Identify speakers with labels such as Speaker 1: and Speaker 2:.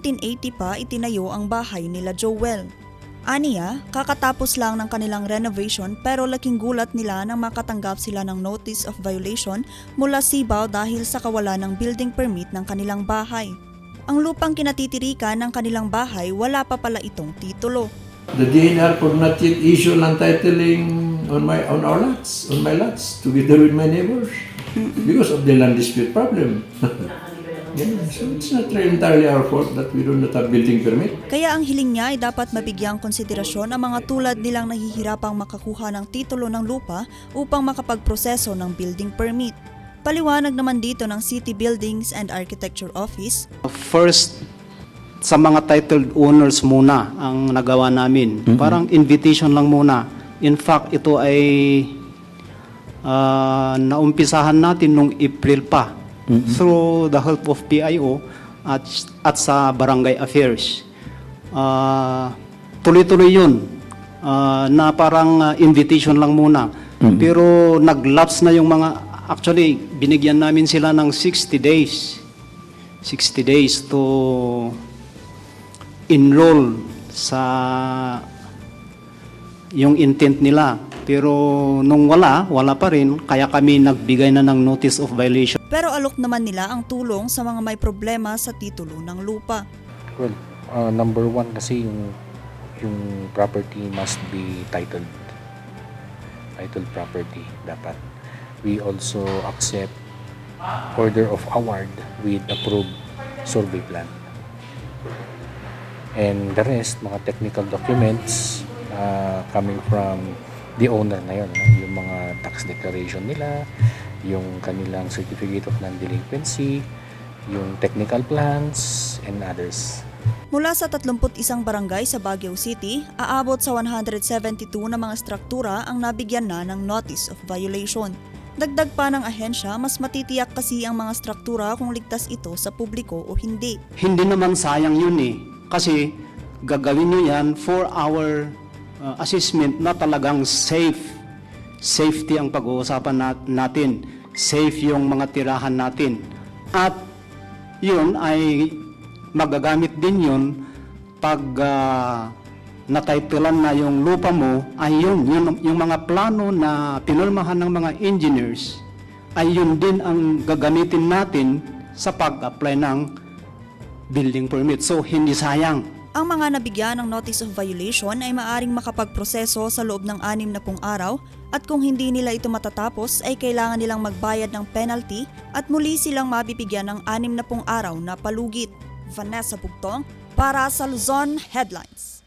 Speaker 1: 1980 pa itinayo ang bahay nila Joel. Aniya, kakatapos lang ng kanilang renovation pero laking gulat nila nang makatanggap sila ng notice of violation mula Sibaw dahil sa kawalan ng building permit ng kanilang bahay. Ang lupang kinatitirikan ng kanilang bahay wala pa pala itong titulo.
Speaker 2: The DNR could not yet issue land titling on my on our lots, on my lots, together with my neighbors, because of the land dispute problem. yeah, so it's not entirely our fault that we do not have building permit.
Speaker 1: Kaya ang hiling niya ay dapat mabigyang konsiderasyon ang mga tulad nilang nahihirapang makakuha ng titulo ng lupa upang makapagproseso ng building permit. Paliwanag naman dito ng City Buildings and Architecture Office,
Speaker 3: First, sa mga titled owners muna ang nagawa namin. Parang invitation lang muna. In fact, ito ay ah, naumpisahan natin nung April pa through the help of PIO at, at sa Barangay Affairs. Ah, tuloy-tuloy yun Ah, na parang ah, invitation lang muna. Pero nag-lapse na yung mga, actually, binigyan namin sila ng 60 days. 60 days to enroll sa yung intent nila. Pero nung wala, wala pa rin, kaya kami nagbigay na ng notice of violation.
Speaker 1: pero alok naman nila ang tulong sa mga may problema sa titulo ng lupa.
Speaker 4: Well, uh, number one kasi yung yung property must be titled. Titled property dapat. We also accept order of award with approved survey plan. And the rest, mga technical documents uh, coming from the owner na yun. no? Yung mga tax declaration nila, yung kanilang certificate of non-delinquency, yung technical plans, and others.
Speaker 1: Mula sa 31 barangay sa Baguio City, aabot sa 172 na mga struktura ang nabigyan na ng notice of violation. Dagdag pa ng ahensya, mas matitiyak kasi ang mga struktura kung ligtas ito sa publiko o hindi.
Speaker 3: Hindi naman sayang yun eh. Kasi gagawin nyo yan for our uh, assessment na talagang safe. Safety ang pag-uusapan nat- natin. Safe yung mga tirahan natin. At yun ay magagamit din yun pag uh, natitlean na yung lupa mo ay yun, yun yung mga plano na pinulmahan ng mga engineers ay yun din ang gagamitin natin sa pag-apply ng building permit. So, hindi sayang.
Speaker 1: Ang mga nabigyan ng notice of violation ay maaring makapagproseso sa loob ng anim na pung araw at kung hindi nila ito matatapos ay kailangan nilang magbayad ng penalty at muli silang mabibigyan ng anim na pung araw na palugit. Vanessa Bugtong para sa Luzon Headlines.